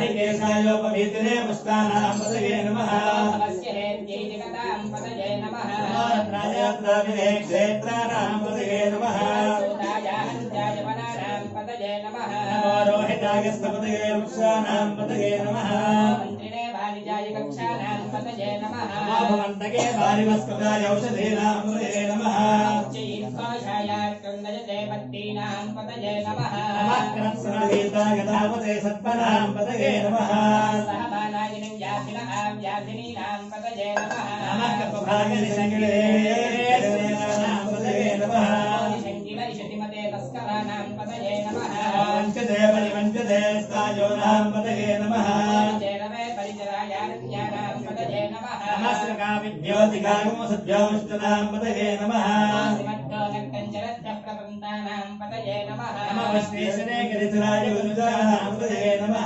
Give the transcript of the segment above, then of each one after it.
హరికేశాయ పవిత్రే పుష్పానాం పదయే నమః సమస్య హేత్యై జగతాం పదయే నమః రాజా ప్రావిదే క్షేత్రానాం పదయే నమః పదయే నమః రోహితాగస్తపదయే వృక్షానాం పదయే నమః ఉమాభవంతకే భారిమస్కృతాయ ఔషధేనామృతే నమః. ఉచ్చైకాశాయాత్కంగజదేపత్తీనాం పతయే पतये नमः नमस्कृकाविद्योतिकागमसद्योष्टनां पतये नमः श्रीमद्भो नक्कञ्चरद्भ्यः प्रपन्तानां पतये नमः नमः विश्वेश्वरे गिरिधराय गुरुजानां पतये नमः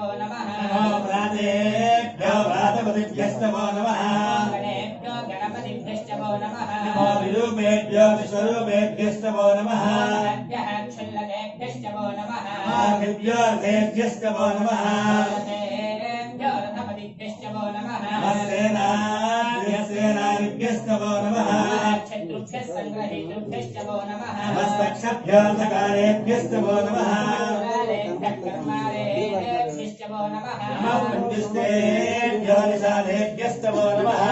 वृत्सपतिभ्यश्च वो नमः नमो व्रातेभ्यो व्रातपतिभ्यश्च वो नमः गणेभ्यो गणपतिभ्यश्च वो नमः नमो विरूपेभ्यो विश्वरूपेभ्यश्च वो नमः भ्यः क्षुल्लकेभ्यश्च वो नमः आदिभ्योऽर्थेभ्यश्च वो नमः रथेभ्यो रथपतिभ्यश्च वो नमः नमस्तेनाभ्यस्तेनादिभ्यश्च वो नमः शत्रुभ्यः सङ्ग्रहेतृभ्यश्च वो नमः नमस्तक्षभ्योऽर्थकारेभ्यश्च वो नमः पुरारेभ्यः नमः